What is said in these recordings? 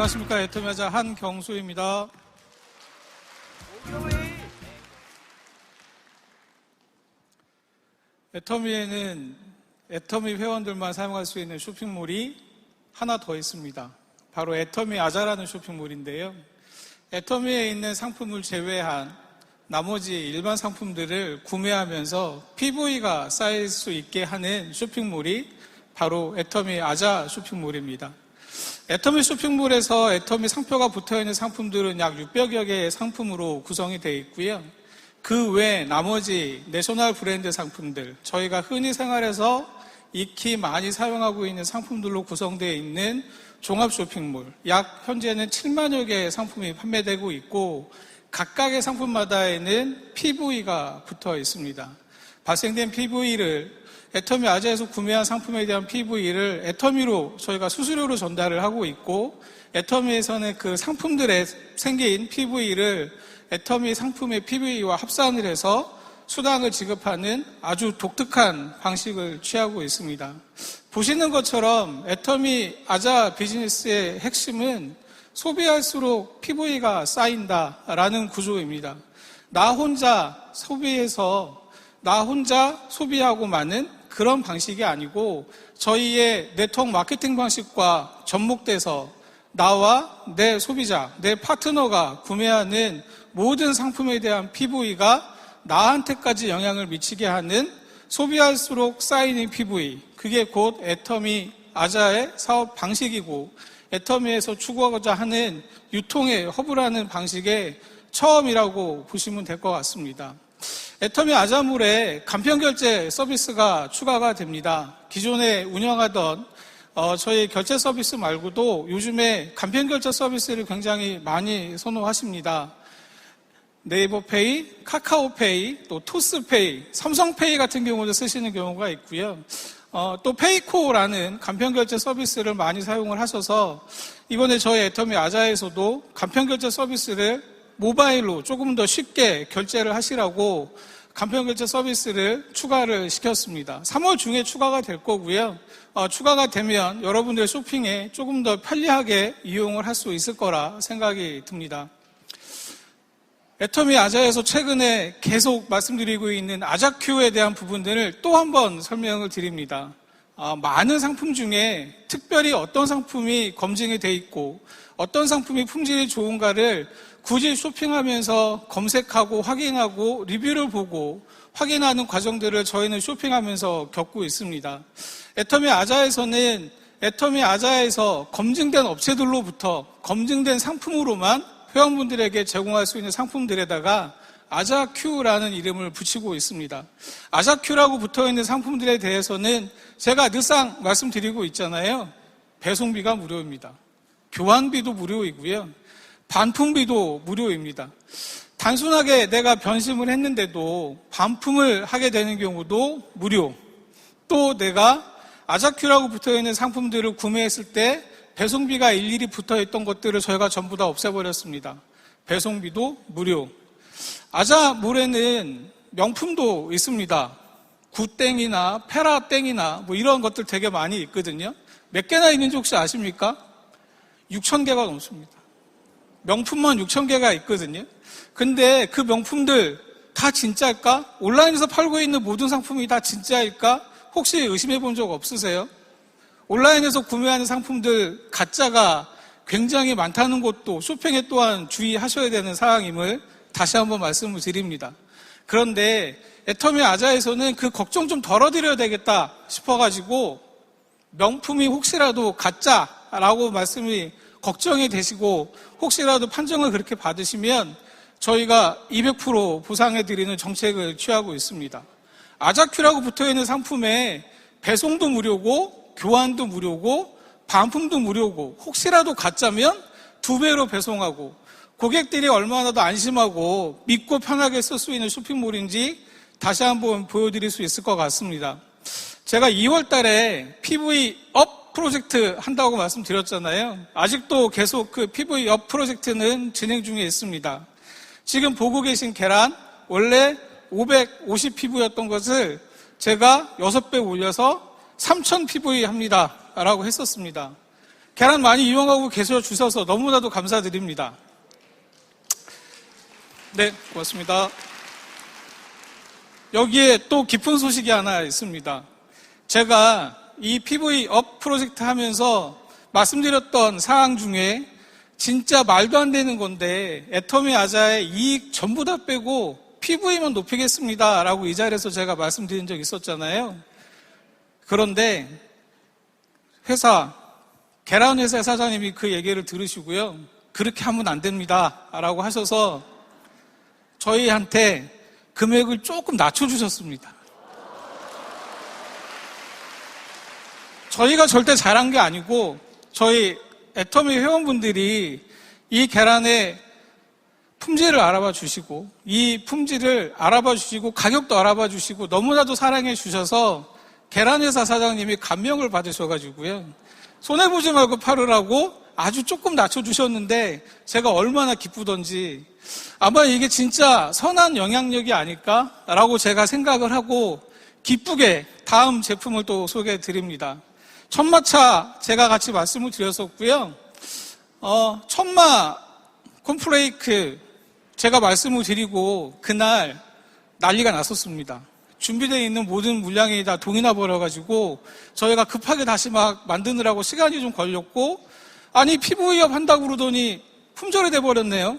안녕하십니까. 애터미하자 한경수입니다. 애터미에는 애터미 회원들만 사용할 수 있는 쇼핑몰이 하나 더 있습니다. 바로 애터미 아자라는 쇼핑몰인데요. 애터미에 있는 상품을 제외한 나머지 일반 상품들을 구매하면서 PV가 쌓일 수 있게 하는 쇼핑몰이 바로 애터미 아자 쇼핑몰입니다. 애터미 쇼핑몰에서 애터미 상표가 붙어 있는 상품들은 약 600여 개의 상품으로 구성이 되어 있고요. 그 외 나머지 내셔널 브랜드 상품들, 저희가 흔히 생활에서 익히 많이 사용하고 있는 상품들로 구성되어 있는 종합 쇼핑몰, 약 현재는 7만여 개의 상품이 판매되고 있고 각각의 상품마다에는 PV가 붙어 있습니다. 발생된 PV를 애터미 아재에서 구매한 상품에 대한 PV를 애터미로 저희가 수수료로 전달을 하고 있고 애터미에서는 그 상품들에 생긴 PV를 애터미 상품의 PV와 합산을 해서 수당을 지급하는 아주 독특한 방식을 취하고 있습니다. 보시는 것처럼 애터미 아자 비즈니스의 핵심은 소비할수록 PV가 쌓인다라는 구조입니다. 나 혼자 소비해서 나 혼자 소비하고 많은 그런 방식이 아니고 저희의 네트워크 마케팅 방식과 접목돼서 나와 내 소비자, 내 파트너가 구매하는 모든 상품에 대한 PV가 나한테까지 영향을 미치게 하는 소비할수록 쌓이는 PV, 그게 곧 애터미 아자의 사업 방식이고 애터미에서 추구하고자 하는 유통의 허브라는 방식의 처음이라고 보시면 될 것 같습니다. 애터미 아자물에 간편결제 서비스가 추가가 됩니다. 기존에 운영하던 어, 저희 결제 서비스 말고도 요즘에 간편결제 서비스를 굉장히 많이 선호하십니다. 네이버페이, 카카오페이, 또 토스페이, 삼성페이 같은 경우도 쓰시는 경우가 있고요. 어, 또 페이코라는 간편결제 서비스를 많이 사용을 하셔서 이번에 저희 애터미 아자에서도 간편결제 서비스를 모바일로 조금 더 쉽게 결제를 하시라고 간편결제 서비스를 추가를 시켰습니다. 3월 중에 추가가 될 거고요. 어, 추가가 되면 여러분들 쇼핑에 조금 더 편리하게 이용을 할 수 있을 거라 생각이 듭니다. 애터미 아자에서 최근에 계속 말씀드리고 있는 아자큐에 대한 부분들을 또 한 번 설명을 드립니다. 아, 많은 상품 중에 특별히 어떤 상품이 검증이 돼 있고 어떤 상품이 품질이 좋은가를 굳이 쇼핑하면서 검색하고 확인하고 리뷰를 보고 확인하는 과정들을 저희는 쇼핑하면서 겪고 있습니다. 애터미 아자에서는 애터미 아자에서 검증된 업체들로부터 검증된 상품으로만 회원분들에게 제공할 수 있는 상품들에다가 아자큐라는 이름을 붙이고 있습니다. 아자큐라고 붙어 있는 상품들에 대해서는 제가 늘상 말씀드리고 있잖아요. 배송비가 무료입니다. 교환비도 무료이고요. 반품비도 무료입니다. 단순하게 내가 변심을 했는데도 반품을 하게 되는 경우도 무료. 또 내가 아자큐라고 붙어 있는 상품들을 구매했을 때 배송비가 일일이 붙어 있던 것들을 저희가 전부 다 없애버렸습니다. 배송비도 무료. 아자몰에는 명품도 있습니다. 구땡이나 페라땡이나 뭐 이런 것들 되게 많이 있거든요. 몇 개나 있는지 혹시 아십니까? 6천 개가 넘습니다. 명품만 6천 개가 있거든요. 근데 그 명품들 다 진짜일까? 온라인에서 팔고 있는 모든 상품이 다 진짜일까? 혹시 의심해 본 적 없으세요? 온라인에서 구매하는 상품들 가짜가 굉장히 많다는 것도 쇼핑에 또한 주의하셔야 되는 사항임을 다시 한번 말씀을 드립니다. 그런데 애터미 아자에서는 그 걱정 좀 덜어드려야 되겠다 싶어가지고 명품이 혹시라도 가짜라고 말씀이 걱정이 되시고 혹시라도 판정을 그렇게 받으시면 저희가 200% 보상해 드리는 정책을 취하고 있습니다. 아자큐라고 붙어 있는 상품에 배송도 무료고 교환도 무료고 반품도 무료고 혹시라도 가짜면 두 배로 배송하고 고객들이 얼마나 더 안심하고 믿고 편하게 쓸 수 있는 쇼핑몰인지 다시 한번 보여드릴 수 있을 것 같습니다. 제가 2월 달에 PV 업 프로젝트 한다고 말씀드렸잖아요. 아직도 계속 그 PV 업 프로젝트는 진행 중에 있습니다. 지금 보고 계신 계란, 원래 550 PV였던 것을 제가 6배 올려서 3000 PV 합니다. 라고 했었습니다. 계란 많이 이용하고 계셔 주셔서 너무나도 감사드립니다. 네, 고맙습니다. 여기에 또 깊은 소식이 하나 있습니다. 제가 이 PV 업 프로젝트 하면서 말씀드렸던 사항 중에 진짜 말도 안 되는 건데 애터미 아자의 이익 전부 다 빼고 PV만 높이겠습니다. 라고 이 자리에서 제가 말씀드린 적 있었잖아요. 그런데 회사, 계란회사 사장님이 그 얘기를 들으시고요. 그렇게 하면 안 됩니다. 라고 하셔서 저희한테 금액을 조금 낮춰주셨습니다. 저희가 절대 잘한 게 아니고 저희 애터미 회원분들이 이 계란의 품질을 알아봐 주시고 이 품질을 알아봐 주시고 가격도 알아봐 주시고 너무나도 사랑해 주셔서 계란회사 사장님이 감명을 받으셔가지고요. 손해 보지 말고 팔으라고 아주 조금 낮춰 주셨는데 제가 얼마나 기쁘던지 아마 이게 진짜 선한 영향력이 아닐까라고 제가 생각을 하고 기쁘게 다음 제품을 또 소개해 드립니다. 천마차 제가 같이 말씀을 드렸었고요. 어, 천마 콤플레이크 제가 말씀을 드리고 그날 난리가 났었습니다. 준비되어 있는 모든 물량이 다 동이 나 버려가지고 저희가 급하게 다시 막 만드느라고 시간이 좀 걸렸고 아니 피부 위협 한다고 그러더니 품절이 돼버렸네요.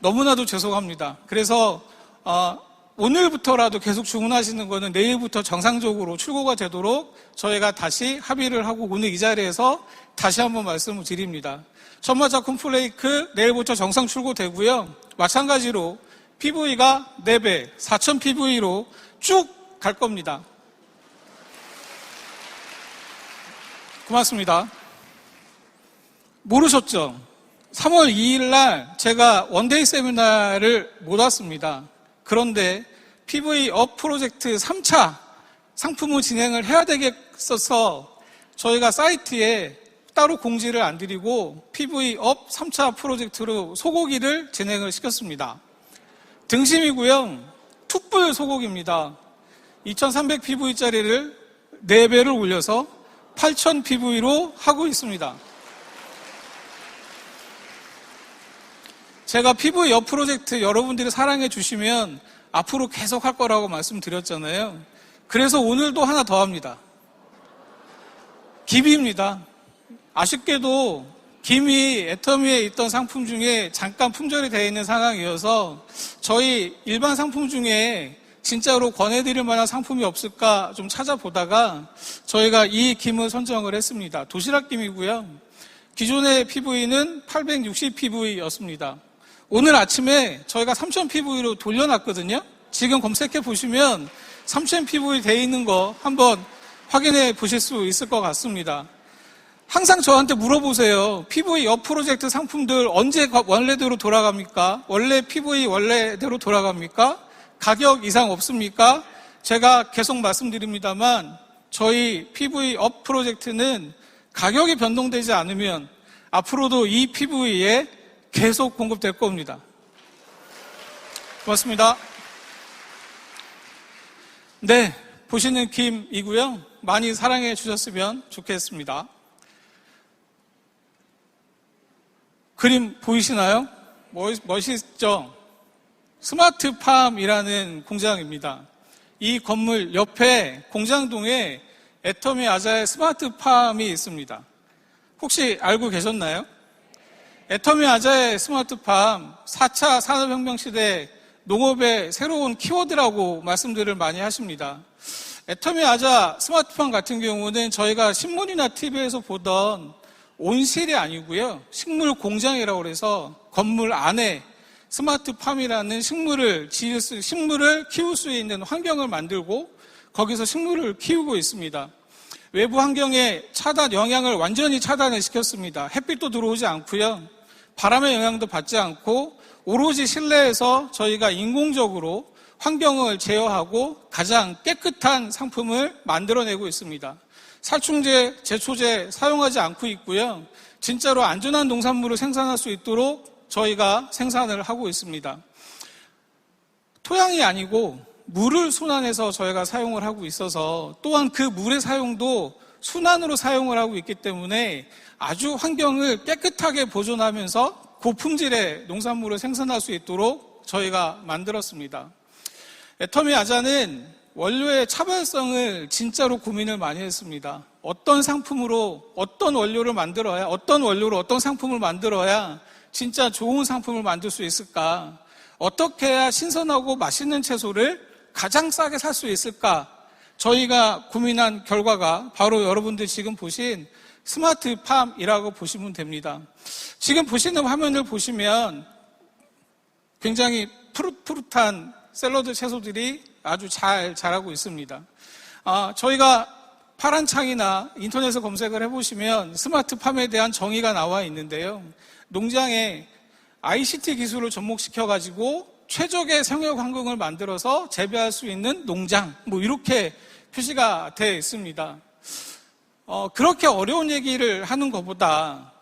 너무나도 죄송합니다. 그래서 어, 오늘부터라도 계속 주문하시는 거는 내일부터 정상적으로 출고가 되도록 저희가 다시 합의를 하고 오늘 이 자리에서 다시 한번 말씀을 드립니다. 천마자 콤플레이크 내일부터 정상 출고되고요. 마찬가지로 PV가 4배, 4,000 PV로 쭉 갈 겁니다. 고맙습니다. 모르셨죠? 3월 2일 날 제가 원데이 세미나를 못 왔습니다. 그런데 PV 업 프로젝트 3차 상품을 진행을 해야 되겠어서 저희가 사이트에 따로 공지를 안 드리고 PV 업 3차 프로젝트로 소고기를 진행을 시켰습니다. 등심이고요. 툭불 소고기입니다. 2300 PV짜리를 4배를 올려서 8000 PV로 하고 있습니다. 제가 PV 업 프로젝트 여러분들이 사랑해 주시면 앞으로 계속 할 거라고 말씀드렸잖아요. 그래서 오늘도 하나 더 합니다. 기비입니다. 아쉽게도 김이 애터미에 있던 상품 중에 잠깐 품절이 되어 있는 상황이어서 저희 일반 상품 중에 진짜로 권해드릴 만한 상품이 없을까 좀 찾아보다가 저희가 이 김을 선정을 했습니다. 도시락 김이고요. 기존의 PV는 860 PV였습니다. 오늘 아침에 저희가 3000 PV로 돌려놨거든요. 지금 검색해 보시면 3000 PV 돼 있는 거 한번 확인해 보실 수 있을 것 같습니다. 항상 저한테 물어보세요. PV 업 프로젝트 상품들 언제 원래대로 돌아갑니까? 원래 PV 원래대로 돌아갑니까? 가격 이상 없습니까? 제가 계속 말씀드립니다만 저희 PV 업 프로젝트는 가격이 변동되지 않으면 앞으로도 이 PV에 계속 공급될 겁니다. 고맙습니다. 네, 보시는 김이고요. 많이 사랑해 주셨으면 좋겠습니다. 그림 보이시나요? 멋있죠? 스마트팜이라는 공장입니다. 이 건물 옆에 공장동에 애터미 아자의 스마트팜이 있습니다. 혹시 알고 계셨나요? 애터미 아자의 스마트팜 4차 산업혁명 시대 농업의 새로운 키워드라고 말씀들을 많이 하십니다. 애터미 아자 스마트팜 같은 경우는 저희가 신문이나 TV에서 보던 온실이 아니고요. 식물 공장이라고 해서 건물 안에 스마트팜이라는 식물을 지을 수, 식물을 키울 수 있는 환경을 만들고 거기서 식물을 키우고 있습니다. 외부 환경의 차단 영향을 완전히 차단을 시켰습니다. 햇빛도 들어오지 않고요. 바람의 영향도 받지 않고 오로지 실내에서 저희가 인공적으로 환경을 제어하고 가장 깨끗한 상품을 만들어내고 있습니다. 살충제, 제초제 사용하지 않고 있고요. 진짜로 안전한 농산물을 생산할 수 있도록 저희가 생산을 하고 있습니다. 토양이 아니고 물을 순환해서 저희가 사용을 하고 있어서 또한 그 물의 사용도 순환으로 사용을 하고 있기 때문에 아주 환경을 깨끗하게 보존하면서 고품질의 농산물을 생산할 수 있도록 저희가 만들었습니다. 애터미 아자는 원료의 차별성을 진짜로 고민을 많이 했습니다. 어떤 상품으로 어떤 원료를 만들어야 어떤 원료로 어떤 상품을 만들어야 진짜 좋은 상품을 만들 수 있을까? 어떻게 해야 신선하고 맛있는 채소를 가장 싸게 살 수 있을까? 저희가 고민한 결과가 바로 여러분들 지금 보신 스마트 팜이라고 보시면 됩니다. 지금 보시는 화면을 보시면 굉장히 푸릇푸릇한 샐러드 채소들이 아주 잘 자라고 있습니다. 아, 저희가 파란 창이나 인터넷에 검색을 해보시면 스마트 팜에 대한 정의가 나와 있는데요. 농장에 ICT 기술을 접목시켜가지고 최적의 생활 환경을 만들어서 재배할 수 있는 농장, 뭐 이렇게 표시가 되어 있습니다. 어, 그렇게 어려운 얘기를 하는 것보다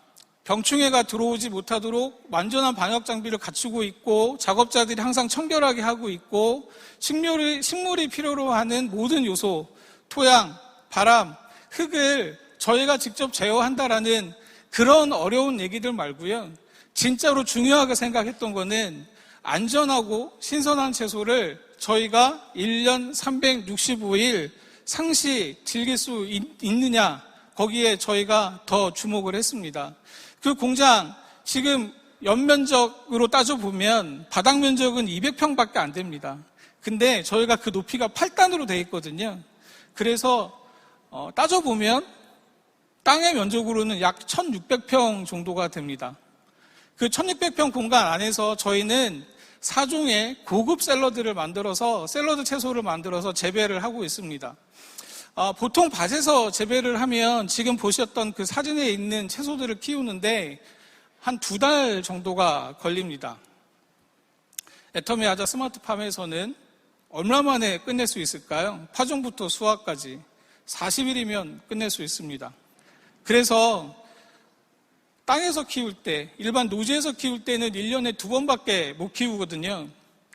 병충해가 들어오지 못하도록 완전한 방역 장비를 갖추고 있고 작업자들이 항상 청결하게 하고 있고 식물이, 식물이 필요로 하는 모든 요소, 토양, 바람, 흙을 저희가 직접 제어한다라는 그런 어려운 얘기들 말고요. 진짜로 중요하게 생각했던 거는 안전하고 신선한 채소를 저희가 1년 365일 상시 즐길 수 있, 느냐 거기에 저희가 더 주목을 했습니다. 그 공장 지금 연면적으로 따져보면 바닥 면적은 200평밖에 안 됩니다. 근데 저희가 그 높이가 8단으로 되어 있거든요. 그래서 어, 따져보면 땅의 면적으로는 약 1600평 정도가 됩니다. 그 1600평 공간 안에서 저희는 4종의 고급 샐러드를 만들어서 샐러드 채소를 만들어서 재배를 하고 있습니다. 아, 보통 밭에서 재배를 하면 지금 보셨던 그 사진에 있는 채소들을 키우는데 한 두 달 정도가 걸립니다. 애터미 아자 스마트팜에서는 얼마 만에 끝낼 수 있을까요? 파종부터 수확까지 40일이면 끝낼 수 있습니다. 그래서 땅에서 키울 때, 일반 노지에서 키울 때는 1년에 두 번밖에 못 키우거든요.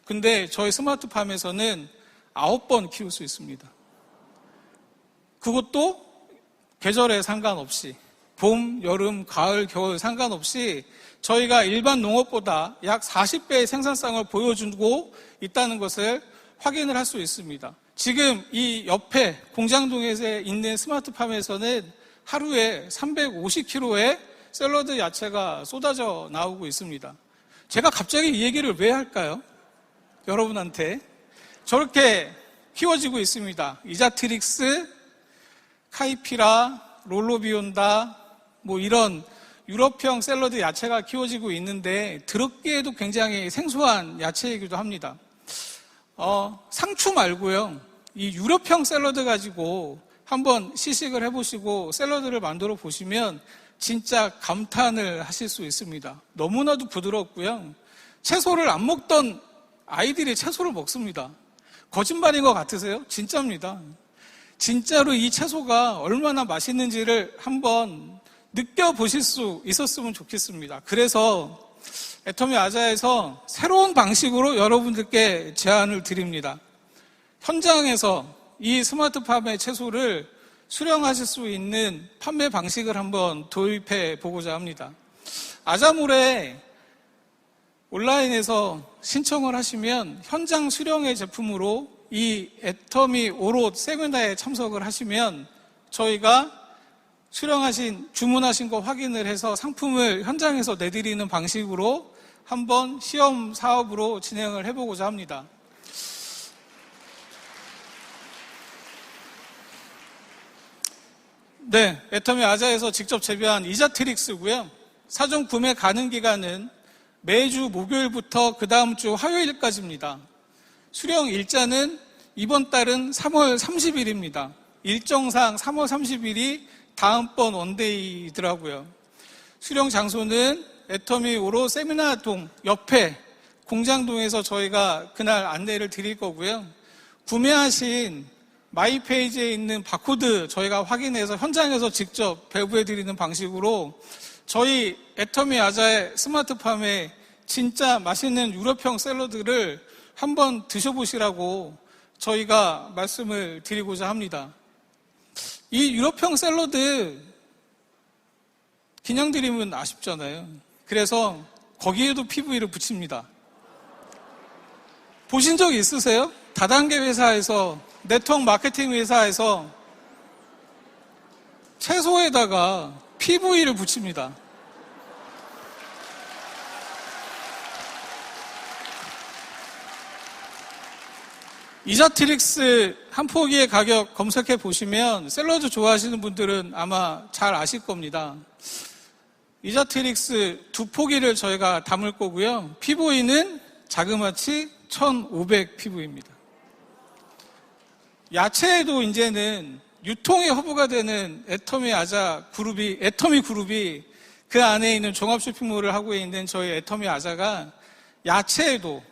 근데 저희 스마트팜에서는 아홉 번 키울 수 있습니다. 그것도 계절에 상관없이 봄, 여름, 가을, 겨울 상관없이 저희가 일반 농업보다 약 40배의 생산성을 보여주고 있다는 것을 확인을 할 수 있습니다. 지금 이 옆에 공장동에 있는 스마트팜에서는 하루에 350kg의 샐러드 야채가 쏟아져 나오고 있습니다. 제가 갑자기 이 얘기를 왜 할까요? 여러분한테 저렇게 키워지고 있습니다. 이자트릭스, 카이피라, 롤로비온다, 뭐 이런 유럽형 샐러드 야채가 키워지고 있는데 들었기에도 굉장히 생소한 야채이기도 합니다. 어, 상추 말고요. 이 유럽형 샐러드 가지고 한번 시식을 해보시고 샐러드를 만들어 보시면 진짜 감탄을 하실 수 있습니다. 너무나도 부드럽고요. 채소를 안 먹던 아이들이 채소를 먹습니다. 거짓말인 것 같으세요? 진짜입니다. 진짜로 이 채소가 얼마나 맛있는지를 한번 느껴보실 수 있었으면 좋겠습니다. 그래서 애터미 아자에서 새로운 방식으로 여러분들께 제안을 드립니다. 현장에서 이 스마트팜의 채소를 수령하실 수 있는 판매 방식을 한번 도입해 보고자 합니다. 아자몰에 온라인에서 신청을 하시면 현장 수령의 제품으로 이 애터미 오롯 세미나에 참석을 하시면 저희가 수령하신, 주문하신 거 확인을 해서 상품을 현장에서 내드리는 방식으로 한번 시험 사업으로 진행을 해보고자 합니다. 네, 애터미 아자에서 직접 재배한 이자트릭스고요. 사전 구매 가능 기간은 매주 목요일부터 그 다음 주 화요일까지입니다. 수령 일자는 이번 달은 3월 30일입니다. 일정상 3월 30일이 다음번 원데이더라고요. 수령 장소는 애터미 오로 세미나동 옆에 공장동에서 저희가 그날 안내를 드릴 거고요. 구매하신 마이 페이지에 있는 바코드 저희가 확인해서 현장에서 직접 배부해 드리는 방식으로 저희 애터미 아자의 스마트팜에 진짜 맛있는 유럽형 샐러드를 한번 드셔보시라고 저희가 말씀을 드리고자 합니다. 이 유럽형 샐러드 그냥 드리면 아쉽잖아요. 그래서 거기에도 PV를 붙입니다. 보신 적 있으세요? 다단계 회사에서 네트워크 마케팅 회사에서 채소에다가 PV를 붙입니다. 이자트릭스 한 포기의 가격 검색해 보시면 샐러드 좋아하시는 분들은 아마 잘 아실 겁니다. 이자트릭스 두 포기를 저희가 담을 거고요. PV는 자그마치 1,500 PV입니다. 야채에도 이제는 유통에 허브가 되는 애터미 아자 그룹이, 애터미 그룹이 그 안에 있는 종합 쇼핑몰을 하고 있는 저희 애터미 아자가 야채에도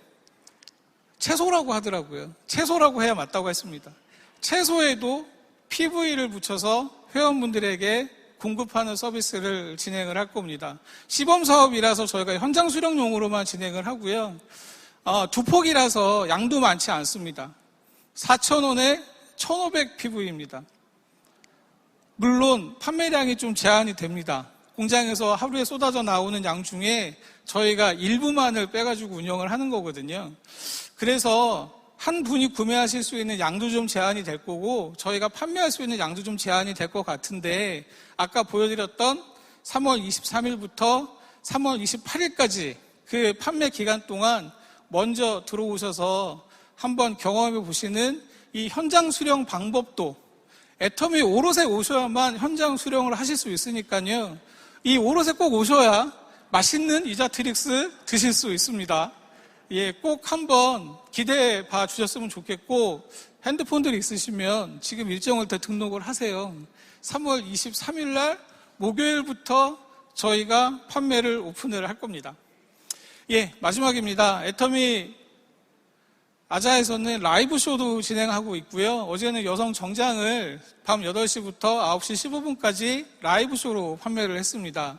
채소라고 하더라고요. 채소라고 해야 맞다고 했습니다. 채소에도 PV를 붙여서 회원분들에게 공급하는 서비스를 진행을 할 겁니다. 시범 사업이라서 저희가 현장 수령용으로만 진행을 하고요. 어, 두 폭이라서 양도 많지 않습니다. 4,000원에 1,500 PV입니다. 물론 판매량이 좀 제한이 됩니다. 공장에서 하루에 쏟아져 나오는 양 중에 저희가 일부만을 빼가지고 운영을 하는 거거든요. 그래서 한 분이 구매하실 수 있는 양도 좀 제한이 될 거고 저희가 판매할 수 있는 양도 좀 제한이 될 것 같은데 아까 보여드렸던 3월 23일부터 3월 28일까지 그 판매 기간 동안 먼저 들어오셔서 한번 경험해 보시는 이 현장 수령 방법도 애터미 오롯에 오셔야만 현장 수령을 하실 수 있으니까요. 이 오롯에 꼭 오셔야 맛있는 이자트릭스 드실 수 있습니다. 예, 꼭 한번 기대해 봐 주셨으면 좋겠고 핸드폰들이 있으시면 지금 일정을 더 등록을 하세요. 3월 23일 날 목요일부터 저희가 판매를 오픈을 할 겁니다. 예, 마지막입니다. 애터미 아자에서는 라이브 쇼도 진행하고 있고요. 어제는 여성 정장을 밤 8시부터 9시 15분까지 라이브 쇼로 판매를 했습니다.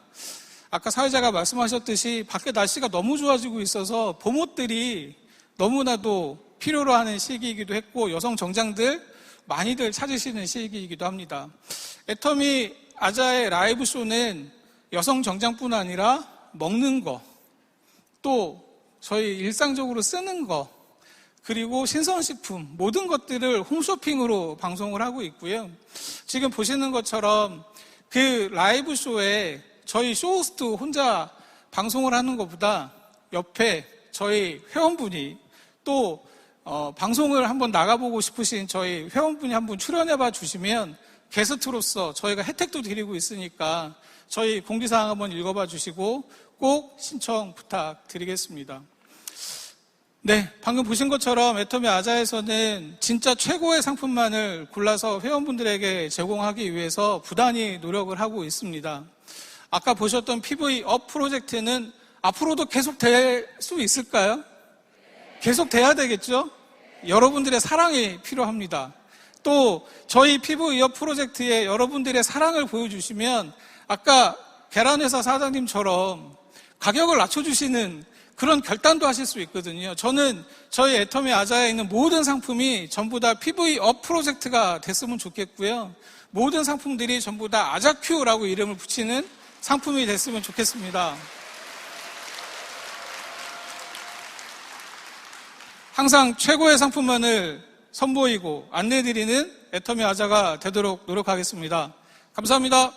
아까 사회자가 말씀하셨듯이 밖에 날씨가 너무 좋아지고 있어서 봄옷들이 너무나도 필요로 하는 시기이기도 했고 여성 정장들 많이들 찾으시는 시기이기도 합니다. 애터미 아자의 라이브 쇼는 여성 정장뿐 아니라 먹는 거, 또 저희 일상적으로 쓰는 거, 그리고 신선식품, 모든 것들을 홈쇼핑으로 방송을 하고 있고요. 지금 보시는 것처럼 그 라이브 쇼에 저희 쇼호스트 혼자 방송을 하는 것보다 옆에 저희 회원분이 또 어, 방송을 한번 나가보고 싶으신 저희 회원분이 한번 출연해봐 주시면 게스트로서 저희가 혜택도 드리고 있으니까 저희 공지사항 한번 읽어봐 주시고 꼭 신청 부탁드리겠습니다. 네, 방금 보신 것처럼 애터미 아자에서는 진짜 최고의 상품만을 골라서 회원분들에게 제공하기 위해서 부단히 노력을 하고 있습니다. 아까 보셨던 PV 업 프로젝트는 앞으로도 계속 될 수 있을까요? 계속 돼야 되겠죠? 여러분들의 사랑이 필요합니다. 또 저희 PV 업 프로젝트에 여러분들의 사랑을 보여주시면 아까 계란회사 사장님처럼 가격을 낮춰주시는 그런 결단도 하실 수 있거든요. 저는 저희 애터미 아자에 있는 모든 상품이 전부 다 PV 업 프로젝트가 됐으면 좋겠고요. 모든 상품들이 전부 다 아자큐라고 이름을 붙이는 상품이 됐으면 좋겠습니다. 항상 최고의 상품만을 선보이고 안내드리는 애터미 아자가 되도록 노력하겠습니다. 감사합니다.